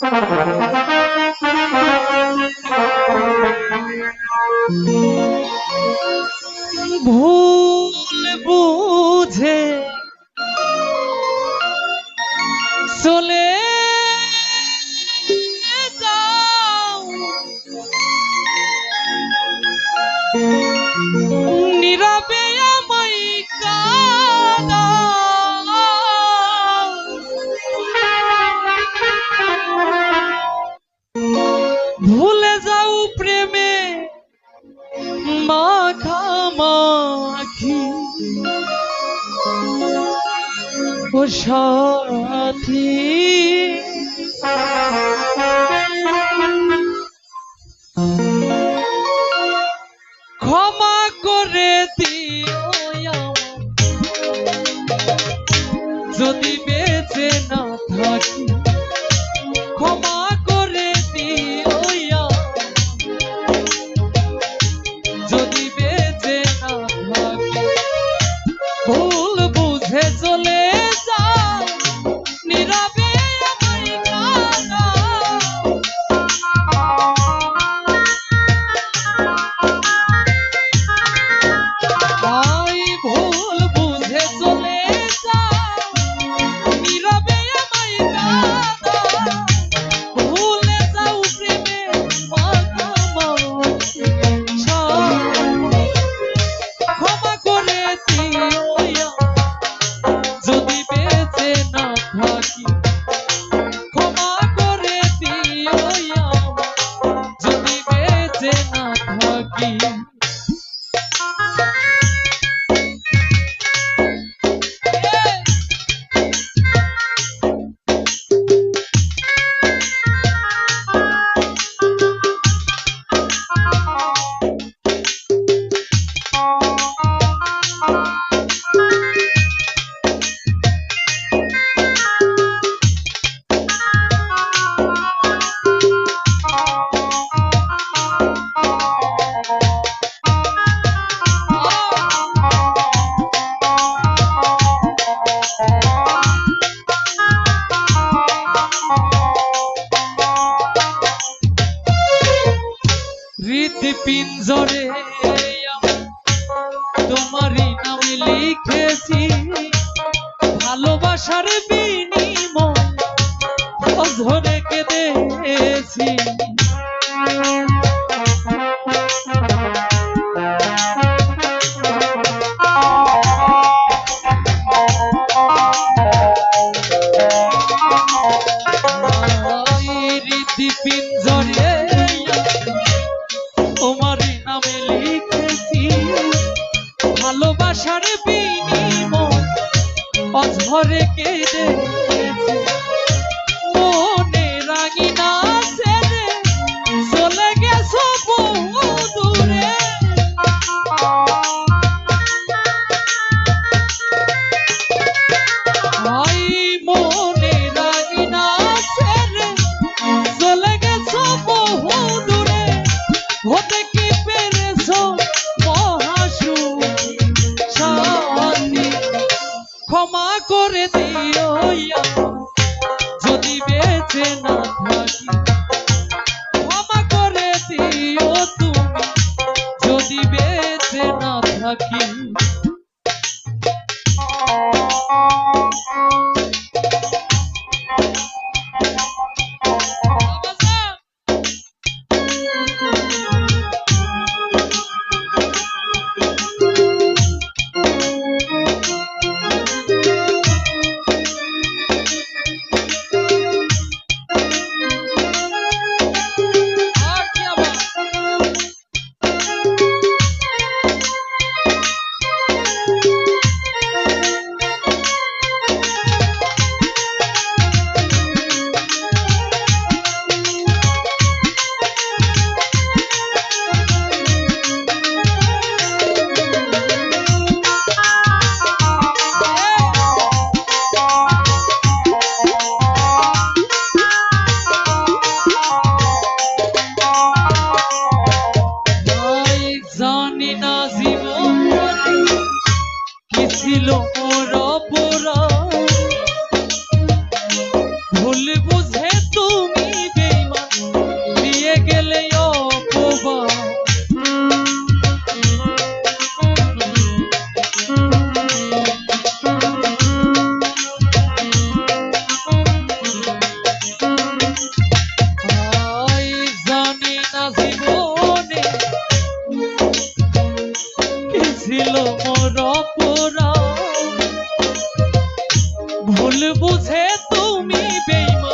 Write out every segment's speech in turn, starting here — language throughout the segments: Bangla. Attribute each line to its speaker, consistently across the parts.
Speaker 1: Thank. মাখামাখি। ও সাথী। ক্ষমা করে দিও যদি 一。পিঞ্জরে তোমারই নামে লিখেছি ভালোবাসার বিনিময়ে ধরে কেঁদেছি। পিঞ্জরে করে দিও জানি না জীবন ভুলবো ভুল বুঝে তুমি বেইমা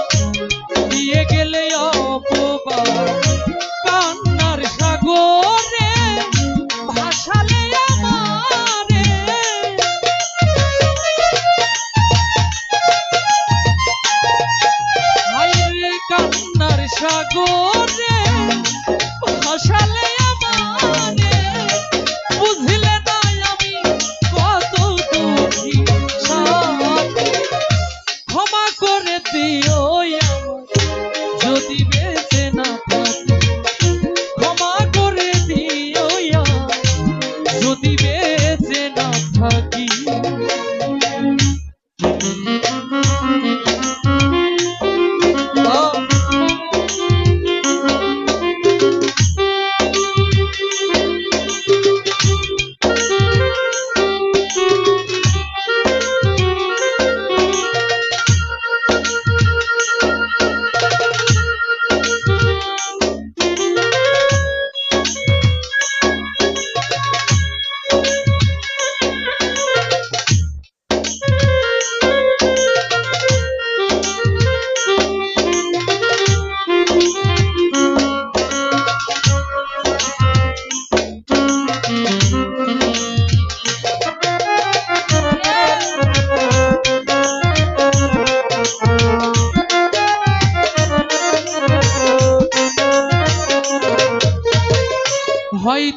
Speaker 1: দিয়ে গেলে অপবাদ। কান্নার সাগরে ভাসালে আমারে। কান্নার সাগর।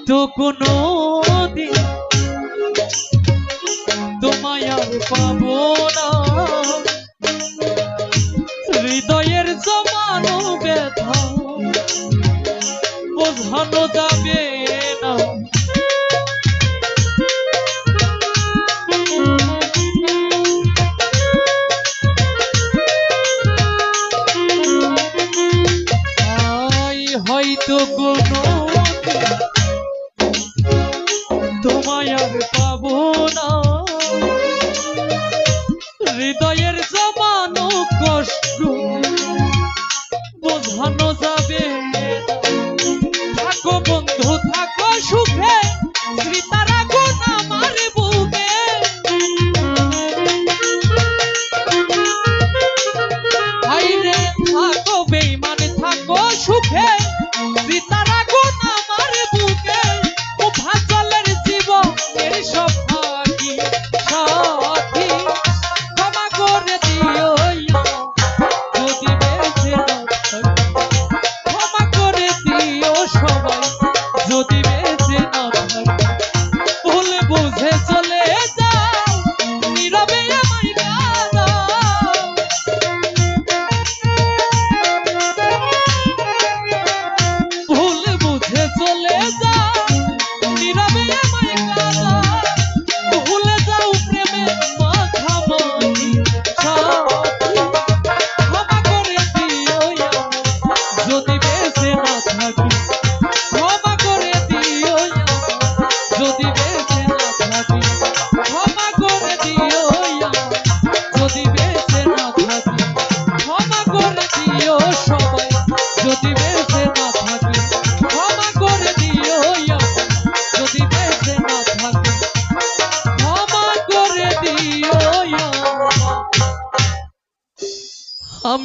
Speaker 1: তো কোনো দিন তোমায় আর না। হৃদয়ের জমানো ব্যথা বোঝানো যাবে না।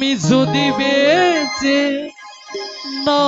Speaker 1: আমি যদি বেঁচে না